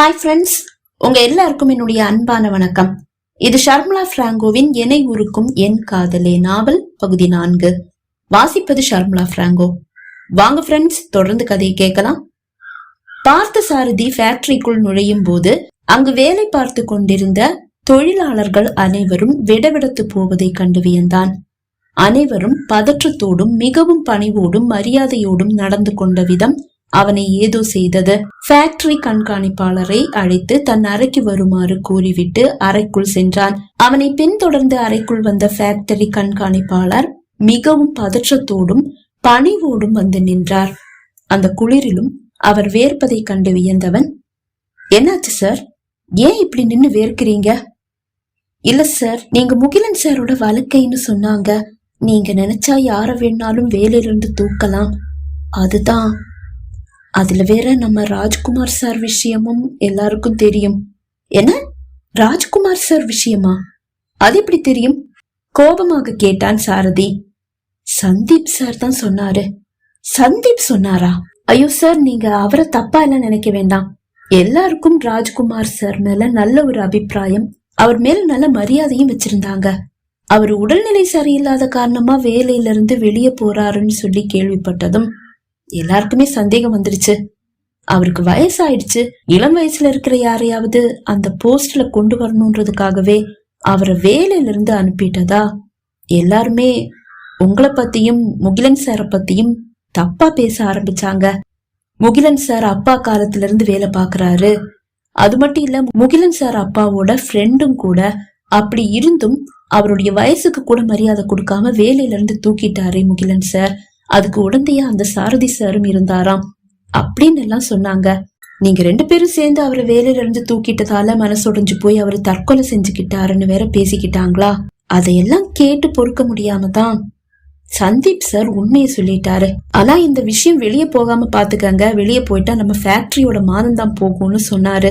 Hi friends உங்க எல்லாருக்கும் என்னுடைய அன்பான வணக்கம். இது ஷர்மிளா பிராங்கோவின் என்னை உருக்கும் என் காதலே நாவல் பகுதி நான்கு. வாசிப்பது ஷர்மிளா பிராங்கோ. வாங்க ஃப்ரெண்ட்ஸ் தொடர்ந்து கதையை கேட்கலாம். பார்த்த சாரதி ஃபேக்டரிக்குள் நுழையும் போது அங்கு வேலை பார்த்து கொண்டிருந்த தொழிலாளர்கள் அனைவரும் விடவிடத்து போவதை கண்டு வியந்தான். அனைவரும் பதற்றத்தோடும் மிகவும் பணிவோடும் மரியாதையோடும் நடந்து கொண்ட விதம் அவனை ஏதோ செய்தது. ஃபேக்டரி கண்காணிப்பாளரை அழைத்து தன் அறைக்கு வருமாறு கூறிவிட்டு அறைக்குள் சென்றான். அவனை பின்தொடர்ந்து அறைக்குள் வந்த ஃபேக்டரி கண்காணிப்பாளர் மிகவும் பதற்றத்தோடும் பணிவோடும் வந்து நின்றார். அந்த குளிரிலும் அவர் வேர்ப்பதை கண்டு வியந்தவன் என்னாச்சு சார் ஏன் இப்படி நின்னு வேர்க்கிறீங்க? இல்ல சார் நீங்க முகிலன் சாரோட வழக்கைன்னு சொன்னாங்க. நீங்க நினைச்சா யார வேணாலும் வேலையிலிருந்து தூக்கலாம். அதுதான். அதுல வேற நம்ம ராஜ்குமார் சார் விஷயமும் எல்லாருக்கும் தெரியும். என்ன? ராஜ்குமார் சார் விஷயமா? அது எப்படி தெரியும்? கோபமாக கேட்டான் சாரதி. சந்தீப் சார் தான் சொன்னாரு. சந்தீப் சொன்னாரா? ஐயோ சார் நீங்க அவரை தப்பா எல்லாம் நினைக்க வேண்டாம். எல்லாருக்கும் ராஜ்குமார் சார் மேல நல்ல ஒரு அபிப்பிராயம். அவர் மேல நல்ல மரியாதையும் வச்சிருந்தாங்க. அவர் உடல்நிலை சரியில்லாத காரணமா வேலையில இருந்து வெளியே போறாருன்னு சொல்லி கேள்விப்பட்டதும் எல்லாருக்குமே சந்தேகம் வந்துருச்சு. அவருக்கு வயசாயிடுச்சு. இளம் வயசுல இருக்கிற யாரையாவது அந்த போஸ்ட்ல கொண்டு வரணுன்றதுக்காகவே அவரை வேலையில இருந்து அனுப்பிட்டதா? எல்லாருமே உங்களை பத்தியும் முகிலன் சாரை பத்தியும் தப்பா பேச ஆரம்பிச்சாங்க. முகிலன் சார் அப்பா காலத்துல இருந்து வேலை பாக்குறாரு அது மட்டும் இல்ல முகிலன் சார் அப்பாவோட ஃப்ரெண்டும் கூட அப்படி இருந்தும் அவருடைய வயசுக்கு கூட மரியாதை கொடுக்காம வேலையில இருந்து தூக்கிட்டாரு முகிலன் சார். அதுக்கு உடந்தையா அந்த சாரதி சாரும் இருந்தாராம். அப்படின்னு எல்லாம் சொன்னாங்க. நீங்க ரெண்டு பேரும் சேர்ந்து அவரை வேலையில இருந்து தூக்கிட்டதால மனசுடைஞ்சு போய் அவர் தற்கொலை செஞ்சுக்கிட்டாருன்னு வேற பேசிக்கிட்டாங்களா? அதையெல்லாம் கேட்டு பொறுக்க முடியாம தான் சந்தீப் சார் உண்மையை சொல்லிட்டாரு. ஆனா இந்த விஷயம் வெளியே போகாம பாத்துக்கங்க. வெளியே போயிட்டா நம்ம ஃபேக்டரியோட மானம் தான் போகும்னு சொன்னாரு.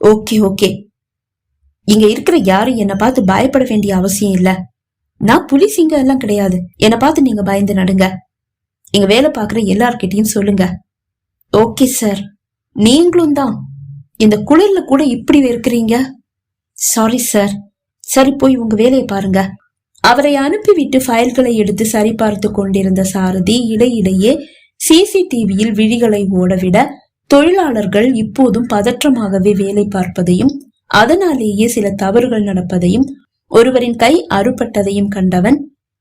Okay okay. இங்க இருக்கிற யாரும் என்னை பார்த்து பயப்பட வேண்டிய அவசியம் இல்லை. நான் புலி சிங்கம் எல்லாம் கிடையாது. என்னை பார்த்து நீங்க பயந்து நடுங்க. இங்க வேலை பார்க்குற எல்லார்கிட்டையும் சொல்லுங்க. Okay sir. நீங்களும் தான். இந்த குளிர்ல கூட இப்படி இருக்கிறீங்க சாரி சார். சரி போய் உங்க வேலையை பாருங்க. அவரை அனுப்பிவிட்டு ஃபைல்களை எடுத்து சரிபார்த்து கொண்டிருந்த சாரதி இடையிடையே சிசிடிவியில் விழிகளை ஓடவிட தொழிலாளர்கள் இப்போதும் பதற்றமாகவே வேலை பார்ப்பதையும் அதனாலேயே சில தவறுகள் நடப்பதையும் ஒருவரின் கை அறுபட்டதையும் கண்டவன்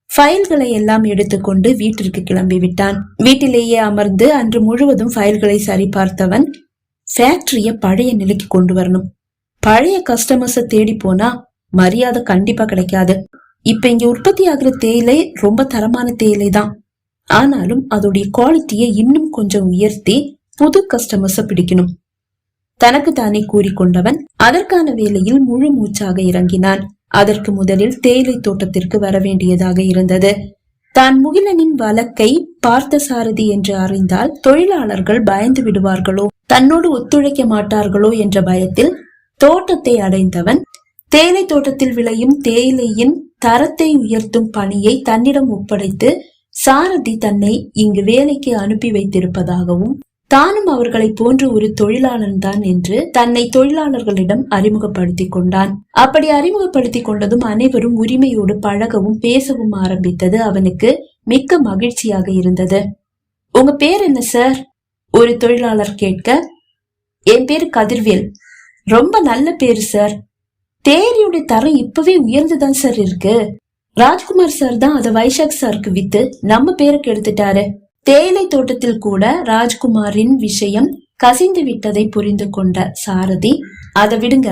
ஃபைல்களை எல்லாம் எடுத்துக்கொண்டு வீட்டிற்கு கிளம்பி விட்டான். வீட்டிலேயே அமர்ந்து அன்று முழுவதும் ஃபைல்களை சரிபார்த்தவன் ஃபேக்டரிய பழைய நிலைக்கு கொண்டு வரணும். பழைய கஸ்டமர்ஸ தேடி போனா மரியாதை கண்டிப்பா கிடைக்காது. இப்ப இங்க உற்பத்தி ஆகுற தேயிலை ரொம்ப தரமான தேயிலை தான் ஆனாலும் அதோடைய குவாலிட்டியை இன்னும் கொஞ்சம் உயர்த்தி புது கஸ்டமர்ஸ பிடிக்கணும். தனக்கு தானே கூறிக்கொண்டவன் அதற்கான வேலையில் முழு மூச்சாக இறங்கினான். அதற்கு முதலில் தேயிலை தோட்டத்திற்கு வர வேண்டியதாக இருந்தது. தான் முகிலனின் வழக்கை பார்த்த சாரதி என்று அறிந்தால் தொழிலாளர்கள் பயந்து விடுவார்களோ தன்னோடு ஒத்துழைக்க மாட்டார்களோ என்ற பயத்தில் தோட்டத்தை அடைந்தவன் தேயிலை தோட்டத்தில் விளையும் தேயிலையின் தரத்தை உயர்த்தும் பணியை தன்னிடம் ஒப்படைத்து சாரதி தன்னை இங்கு வேலைக்கு அனுப்பி வைத்திருப்பதாகவும் தானும் அவர்களை போன்ற ஒரு தொழிலாளன் தான் என்று தன்னை தொழிலாளர்களிடம் அறிமுகப்படுத்திக் கொண்டான். அப்படி அறிமுகப்படுத்திக் கொண்டதும் அனைவரும் உரிமையோடு பழகவும் பேசவும் ஆரம்பித்தது அவனுக்கு மிக்க மகிழ்ச்சியாக இருந்தது. உங்க பேர் என்ன சார்? ஒரு தொழிலாளர் கேட்க. என் பேர் கதிர்வேல். ரொம்ப நல்ல பேரு சார். தேரியுடைய தரம் இப்பவே உயர்ந்துதான் சார் இருக்கு. ராஜ்குமார் சார் தான் அதை வைஷாக் சாருக்கு வித்து நம்ம பேருக்கு எடுத்துட்டாரு. தேயிலை தோட்டத்தில் கூட ராஜ்குமாரின் விஷயம் கசிந்து விட்டதை புரிந்து கொண்ட சாரதி அதை விடுங்க.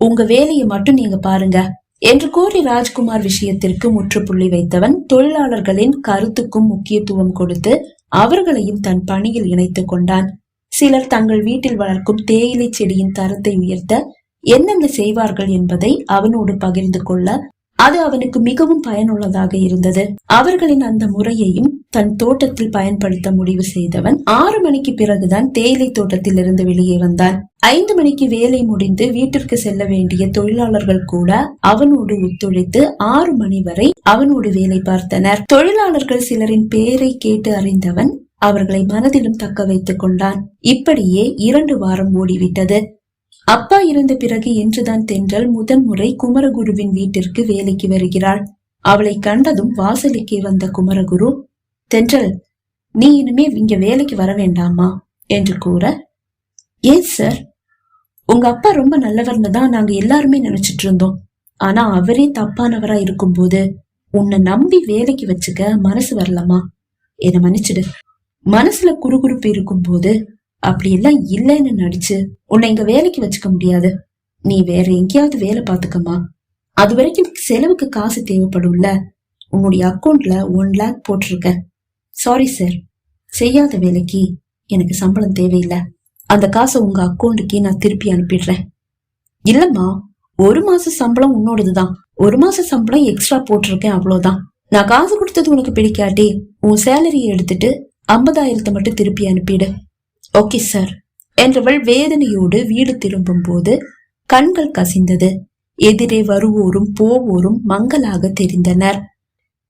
உங்க வேலையை மட்டும் நீங்க பாருங்க என்று கூறி ராஜ்குமார் விஷயத்திற்கு முற்றுப்புள்ளி வைத்தவன் தொழிலாளர்களின் கருத்துக்கும் முக்கியத்துவம் கொடுத்து அவர்களையும் தன் பணியில் இணைத்துக் கொண்டான். சிலர் தங்கள் வீட்டில் வளர்க்கும் தேயிலை செடியின் தரத்தை உயர்த்த என்னென்ன செய்வார்கள் என்பதை அவனோடு பகிர்ந்து கொள்ள அது அவனுக்கு மிகவும் பயனுள்ளதாக இருந்தது. அவர்களின் அந்த முறையையும் தன் தோட்டத்தில் பயன்படுத்த முடிவு செய்தவன் ஆறு மணிக்கு பிறகுதான் தேயிலை தோட்டத்தில் இருந்து வெளியே வந்தான். ஐந்து மணிக்கு வேலை முடிந்து வீட்டிற்கு செல்ல வேண்டிய தொழிலாளர்கள் கூட அவனோடு ஒத்துழைத்து ஆறு மணி வரை அவனோடு வேலை பார்த்தனர். தொழிலாளர்கள் சிலரின் பெயரை கேட்டு அறிந்தவன் அவர்களை மனதிலும் தக்க வைத்துக் கொண்டான். இப்படியே இரண்டு வாரம் ஓடிவிட்டது. அப்பா இறந்த பிறகு என்றுதான் தென்றல் முதன்முறை குமரகுருவின் வீட்டிற்கு வேலைக்கு வருகிறாள். அவளை கண்டதும் வாசலுக்கே வந்த குமரகுரு தென்றல் நீ இனிமே இங்க வேலைக்கு வர வேண்டாமா? என்று கூற ஏன் சார்? உங்க அப்பா ரொம்ப நல்லவர்னு தான் நாங்க எல்லாருமே நினைச்சிட்டு இருந்தோம். ஆனா அவரே தப்பானவரா இருக்கும்போது உன்னை நம்பி வேலைக்கு வச்சுக்க மனசு வரலாமா? என்ன மன்னிச்சிடு. மனசுல குறுகுறுப்பு இருக்கும்போது அப்படி எல்லாம் இல்லைன்னு நடிச்சு உன்னை இங்க வேலைக்கு வச்சுக்க முடியாது. நீ வேற எங்கேயாவது வேலை பார்த்துக்கம்மா. அது வரைக்கும் செலவுக்கு காசு தேவைப்படும்ல. உன்னுடைய அக்கௌண்ட்ல ஒன் லேக் போட்டிருக்க. சாரி சார் செய்யாத வேலைக்கு எனக்கு சம்பளம் தேவையில்லை. அந்த காசை உங்க அக்கௌண்ட்டுக்கே நான் திருப்பி அனுப்பிடுறேன். இல்லம்மா ஒரு மாச சம்பளம் உன்னோடதுதான். ஒரு மாச சம்பளம் எக்ஸ்ட்ரா போட்டிருக்கேன் அவ்வளவுதான். நான் காசு கொடுத்தது உனக்கு பிடிக்காட்டி உன் சேலரியை எடுத்துட்டு ஐம்பதாயிரத்தை மட்டும் திருப்பி அனுப்பிடு. Okay sir. என்றவள் வேதனையோடு வீடு திரும்பும் போது கண்கள் கசிந்தது. எதிரே வருவோரும் போவோரும் மங்கலாக தெரிந்தனர்.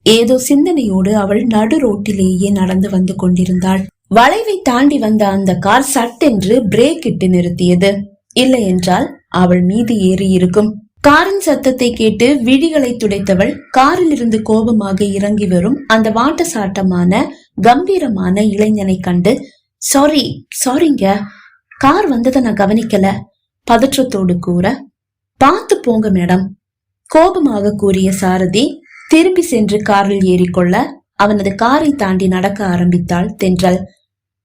ஏதோ சிந்தனையோடு அவள் நடு ரோட்டிலேயே நடந்து வந்து கொண்டிருந்தாள். வளைவை தாண்டி வந்த அந்த கார் சட்டென்று பிரேக் இட்டு நிறுத்தியது. இல்லை என்றால் அவள் மீது ஏறி இருக்கும். காரின் சத்தத்தை கேட்டு விழிகளை துடைத்தவள் காரில் இருந்து கோபமாக இறங்கி வரும் அந்த வாட்ட சாட்டமான கம்பீரமான இளைஞனை கண்டு சாரி சாரிங்க கார் வந்ததை நான் கவனிக்கல. பதற்றத்தோடு கூற பார்த்து போங்க மேடம். கோபமாக கூறிய சாரதி திரும்பி சென்று காரில் ஏறிக்கொள்ள அவனது காரை தாண்டி நடக்க ஆரம்பித்தாள் தென்றல்.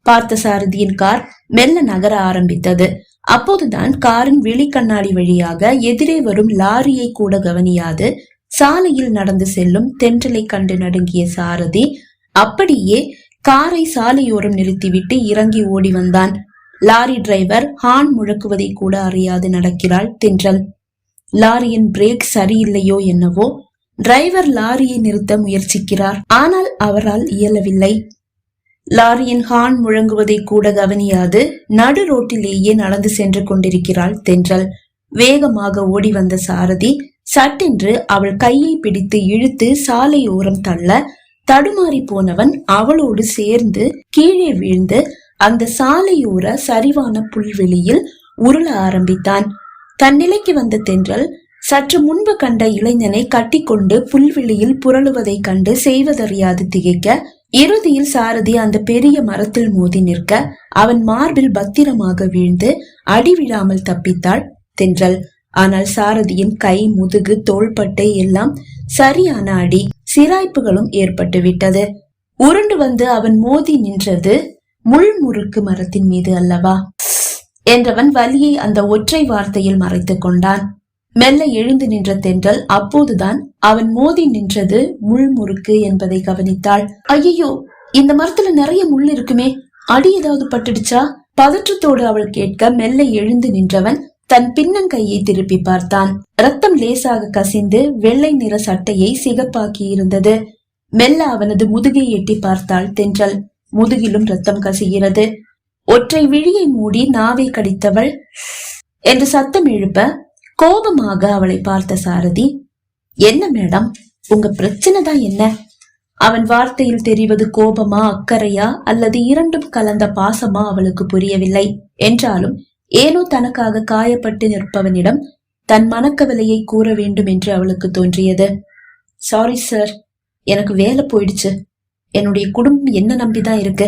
பார்த்த சாரதியின் கார் மெல்ல நகர ஆரம்பித்தது. அப்போதுதான் காரின் விழி கண்ணாடி வழியாக எதிரே வரும் லாரியை கூட கவனியாது. சாலையில் நடந்து செல்லும் தென்றலை கண்டு நடுங்கிய சாரதி அப்படியே காரை சாலையோரம் நிறுத்திவிட்டு இறங்கி ஓடி வந்தான். லாரி டிரைவர் ஹான் முழக்குவதை கூட அறியாது நடக்கிறாள் தென்றல். லாரியின் பிரேக் சரியில்லையோ என்னவோ டிரைவர் லாரியை நிறுத்த முயற்சிக்கிறார் ஆனால் அவரால் இயலவில்லை. லாரியின் ஹார்ன் முழங்குவதை கூட கவனியாது நடு ரோட்டிலேயே நடந்து சென்று கொண்டிருக்கிறாள் தென்றல். வேகமாக ஓடி வந்த சாரதி சட்டென்று அவள் கையை பிடித்து இழுத்து சாலை ஓரம் தள்ள தடுமாறி போனவன் அவளோடு சேர்ந்து கீழே வீழ்ந்து அந்த சாலையோர சரிவான புல்வெளியில் உருள ஆரம்பித்தான். தன் நிலைக்கு வந்த தென்றல் சற்று முன்பு கண்ட இளைஞனை கட்டிக்கொண்டு புல்வெளியில் புரளுவதைக் கண்டு செய்வதறியாது திகைக்க இறுதியில் சாரதி அந்த பெரிய மரத்தில் மோதி நிற்க அவன் மார்பில் பத்திரமாக வீழ்ந்து அடி விழாமல் தப்பித்தாள் தென்றல். ஆனால் சாரதியின் கை முதுகு தோள்பட்டை எல்லாம் சரியான அடி. சிராய்ப்புகளும் ஏற்பட்டு விட்டது உருண்டு வந்து அவன் மோதி நின்றது முள்முறுக்கு மரத்தின் மீது அல்லவா? என்றவன் வலியை அந்த ஒற்றை வார்த்தையில் மறைத்துக் கொண்டான். மெல்ல எழுந்து நின்ற தென்றல் அப்போதுதான் அவன் மோதி நின்றது முள் முறுக்கு என்பதை கவனித்தாள். ஐயோ இந்த மரத்துல நிறைய முள் இருக்குமே. அடி ஏதாவது பட்டுடுச்சா? பதற்றத்தோடு அவள் கேட்க மெல்ல எழுந்து நின்றவன் தன் பின்னங்கையை திருப்பி பார்த்தான். ரத்தம் லேசாக கசிந்து வெள்ளை நிற சட்டையை சிகப்பாக்கி இருந்தது மெல்ல அவனது முதுகை எட்டி பார்த்தாள் தென்றல். முதுகிலும் ரத்தம் கசிகிறது. ஒற்றை விழியை மூடி நாவை கடித்தவள் என்று சத்தம் எழுப்ப கோபமாக அவளை பார்த்த சாரதி என்ன மேடம் உங்க பிரச்சனை தான் என்ன? அவன் வார்த்தையில் தெரிவது கோபமா அக்கறையா அல்லது இரண்டும் கலந்த பாசமா அவளுக்கு புரியவில்லை? என்றாலும் ஏனோ தனக்காக காயப்பட்டு நிற்பவனிடம் தன் மனக்கவலையை கூற வேண்டும் என்று அவளுக்கு தோன்றியது. சாரி சார் எனக்கு வேலை போயிடுச்சு. என்னுடைய குடும்பம் என்ன நம்பிதான் இருக்கு?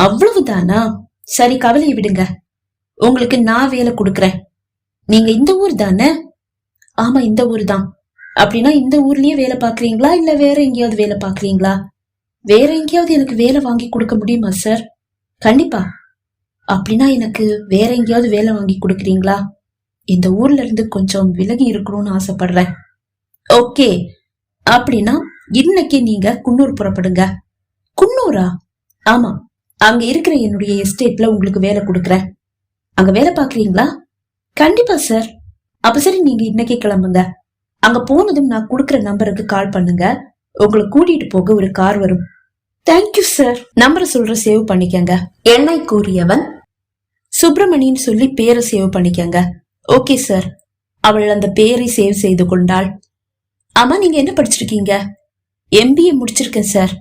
அவ்வளவுதானா? சரி கவலையை விடுங்க. உங்களுக்கு நான் வேலை கொடுக்கறேன். நீங்க இந்த ஊர் தானே? ஆமா இந்த ஊர் தான். அப்படின்னா இந்த ஊர்லயே வேலை பாக்குறீங்களா இல்ல வேற எங்கேயாவது வேலை பாக்குறீங்களா வேற எங்கேயாவது எனக்கு வேலை வாங்கி கொடுக்க முடியுமா சார் கண்டிப்பா. அப்படின்னா எனக்கு வேற எங்கேயாவது வேலை வாங்கி கொடுக்குறீங்களா? இந்த ஊர்ல இருந்து கொஞ்சம் விலகி இருக்கணும்னு ஆசைப்படுறேன். ஓகே. அப்படின்னா இன்னைக்கு நீங்க குன்னூர் புறப்படுங்க. குன்னூரா? ஆமா. அங்க இருக்கிற என்னுடைய எஸ்டேட்ல உங்களுக்கு வேலை கொடுக்குறேன். அங்க வேலை பாக்குறீங்களா கண்டிப்பா சார். அப்ப சரி நீங்க இன்னைக்கே கிளம்புங்க. அங்க போனதும் நான் கொடுக்குற நம்பருக்கு கால் பண்ணுங்க. உங்களை கூட்டிட்டு போக ஒரு கார் வரும். தேங்க்யூ சார் நம்பரை சொல்ற சேவ் பண்ணிக்கங்க. என்னை கூறியவன் சுப்பிரமணியன் சொல்லி பேரை சேவ் பண்ணிக்கங்க. ஓகே சார் அவள் அந்த பேரை சேவ் செய்து கொண்டாள். ஆமா நீங்க என்ன படிச்சிருக்கீங்க? எம்பிஏ முடிச்சிருக்கேன் சார்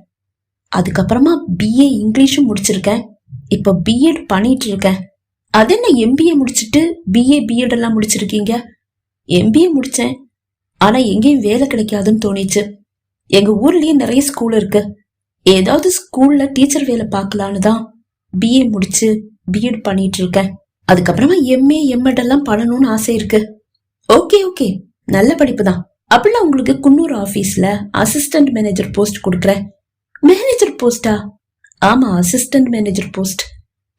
அதுக்கப்புறமா பிஏ இங்கிலீஷும் முடிச்சிருக்கேன். இப்போ பிஎட் பண்ணிட்டு இருக்கேன் அது என்ன எம்பிஏ முடிச்சிட்டு பிஏ பிஎட் எல்லாம் முடிச்சிருக்கீங்க? எம்பிஏ முடிச்சேன். ஆனா எங்கேயும் வேலை கிடைக்காதுன்னு தோணிச்சு. எங்க ஊர்லயே நிறைய ஸ்கூல் இருக்கு. ஏதாவது ஸ்கூல்ல டீச்சர் வேலை பார்க்கலான்னு தான் பிஏ முடிச்சு பிஎட் பண்ணிட்டு இருக்கேன் அதுக்கப்புறமா எம்ஏ எம்எட் எல்லாம் பண்ணணும்னு ஆசை இருக்கு. ஓகே ஓகே நல்ல படிப்பு தான் அப்படின்னா உங்களுக்கு குன்னூர் ஆபீஸ்ல அசிஸ்டன்ட் மேனேஜர் போஸ்ட் கொடுக்குறேன். மேனேஜர் போஸ்டா ஆமா assistant manager post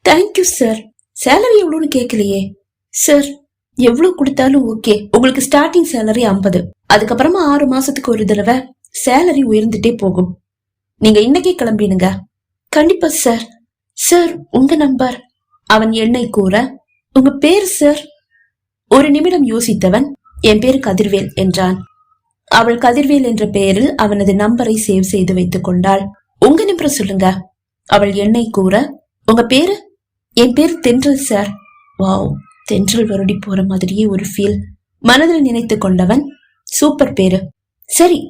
thank you sir salary எவ்வளோன்னு கேட்கலையே சார் எவ்வளவு கொடுத்தாலும் ஓகே உங்களுக்கு ஸ்டார்டிங் சேலரி ஐம்பது. அதுக்கப்புறமா ஆறு மாசத்துக்கு ஒரு தடவை சேலரி உயர்ந்துட்டே போகும். நீங்க இன்னைக்கு கிளம்பிடுங்க. கண்டிப்பா சார் சார் உங்க நம்பர் அவன் எண்ணை கூற உங்க பேர் சார் ஒரு நிமிடம் யோசித்தவன் என் பேரு கதிர்வேல் என்றான். அவள் கதிர்வேல் என்ற பெயரில் அவனது நம்பரை சேவ் செய்து வைத்துக் கொண்டாள். உங்க நம்பர் சொல்லுங்க. அவள் எண்ணை கூற உங்க பேரு? என் பேர் தென்றல் சார் வாவ் தென்றல் வருடி போற மாதிரியே ஒரு ஃபீல் மனதில் நினைத்து கொண்டவன் சூப்பர் பேரு. சரி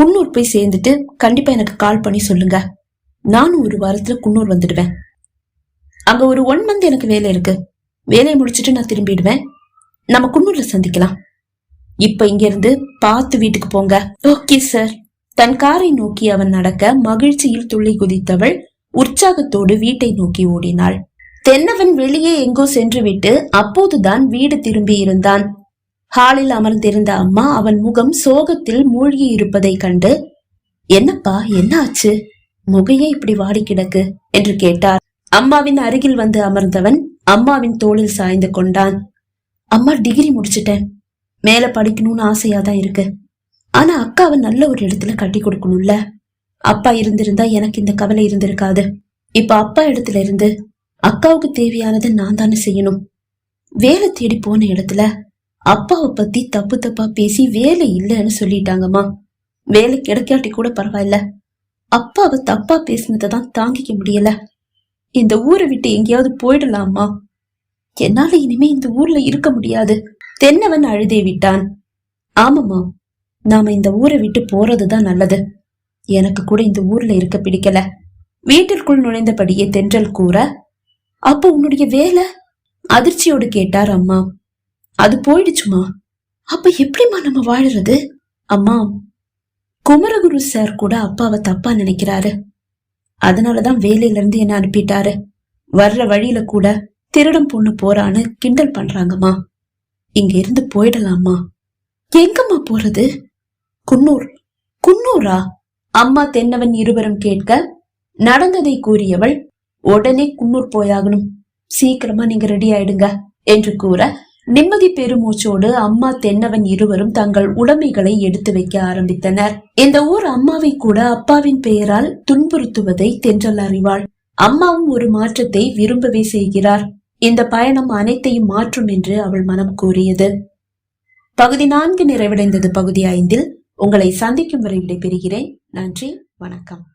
குன்னூர் போய் சேர்ந்துட்டு கண்டிப்பா எனக்கு கால் பண்ணி சொல்லுங்க. நானும் ஒரு வாரத்துல குன்னூர் வந்துடுவேன். அங்க ஒரு ஒன் மந்த் எனக்கு வேலை இருக்கு. வேலையை முடிச்சிட்டு நான் திரும்பிடுவேன். நம்ம குன்னூர்ல சந்திக்கலாம். இப்ப இங்க இருந்து பார்த்து வீட்டுக்கு போங்க. ஓகே சார் தன் காரை நோக்கி அவன் நடக்க மகிழ்ச்சியில் துள்ளி குதித்தவள் உற்சாகத்தோடு வீட்டை நோக்கி ஓடினாள். தென்னவன் வெளியே எங்கோ சென்றுவிட்டு அப்போதுதான் வீடு திரும்பி இருந்தான். ஹாலில் அமர்ந்திருந்த அம்மா அவன் முகம் சோகத்தில் மூழ்கி இருப்பதை கண்டு என்னப்பா என்ன ஆச்சு முகையே இப்படி வாடி கிடக்கு? என்று கேட்டார். அம்மாவின் அருகில் வந்து அமர்ந்தவன் அம்மாவின் தோளில் சாய்ந்து கொண்டான். அம்மா டிகிரி முடிச்சிட்டேன். மேல படிக்கணும்னு ஆசையா தான் இருக்கு. ஆனா அக்காவை நல்ல ஒரு இடத்துல கட்டி கொடுக்கணும்ல. அப்பா இருந்திருந்தா எனக்கு இந்த கவலை இருந்திருக்காது. இப்ப அப்பா இடத்துல இருந்து அக்காவுக்கு தேவையானதை நான் தானே செய்யணும். வேலை தேடி போன இடத்துல அப்பாவை பத்தி தப்பு தப்பா பேசி வேலை இல்லைன்னு சொல்லிட்டாங்கம்மா. வேலை கிடைக்காட்டி கூட பரவாயில்ல. அப்பாவை தப்பா பேசினதை தான் தாங்கிக்க முடியல. இந்த ஊரை விட்டு எங்கேயாவது போயிடலாமா? என்னால இனிமே இந்த ஊர்ல இருக்க முடியாது. தென்னவன் அழுதே விட்டான். ஆமாம்மா நாம இந்த ஊரை விட்டு போறதுதான் நல்லது. எனக்கு கூட இந்த ஊர்ல இருக்க பிடிக்கல. வீட்டிற்குள் நுழைந்தபடியே தென்றல் கூற அப்போ உன்னுடைய வேலை? அதிர்ச்சியோடு கேட்டார் அம்மா. அது போயிடுச்சுமா. அப்ப எப்படிம்மா நம்ம வாழறது? அம்மா குமரகுரு சார் கூட அப்பாவை தப்பா நினைக்கிறாரு. அதனாலதான் வேலையில இருந்து என்ன அனுப்பிட்டாரு? வர்ற வழியில கூட திருடம் பொண்ணு போறான்னு கிண்டல் பண்றாங்கம்மா. இங்க இருந்து போயிடலாமா எங்கம்மா போறது? குன்னூர். குன்னூரா? அம்மா தென்னவன் இருவரும் கேட்க நடந்ததை கூறியவள் உடனே குன்னூர் போயாகணும். சீக்கிரமா நீங்க ரெடி ஆயிடுங்க என்று கூற நிம்மதி பெருமூச்சோடு அம்மா தென்னவன் இருவரும் தங்கள் உடைமைகளை எடுத்து வைக்க ஆரம்பித்தனர். இந்த ஊர் அம்மாவை கூட அப்பாவின் பெயரால் துன்புறுத்துவதை தென்றல் அறிவாள். அம்மாவும் ஒரு மாற்றத்தை விரும்பவே செய்கிறார். இந்த பயணம் அனைத்தையும் மாற்றும் என்று அவள் மனம் கூறியது. பகுதி நான்கு நிறைவடைந்தது. பகுதி ஐந்தில் உங்களை சந்திக்கும் வரை விடைபெறுகிறேன். நன்றி வணக்கம்.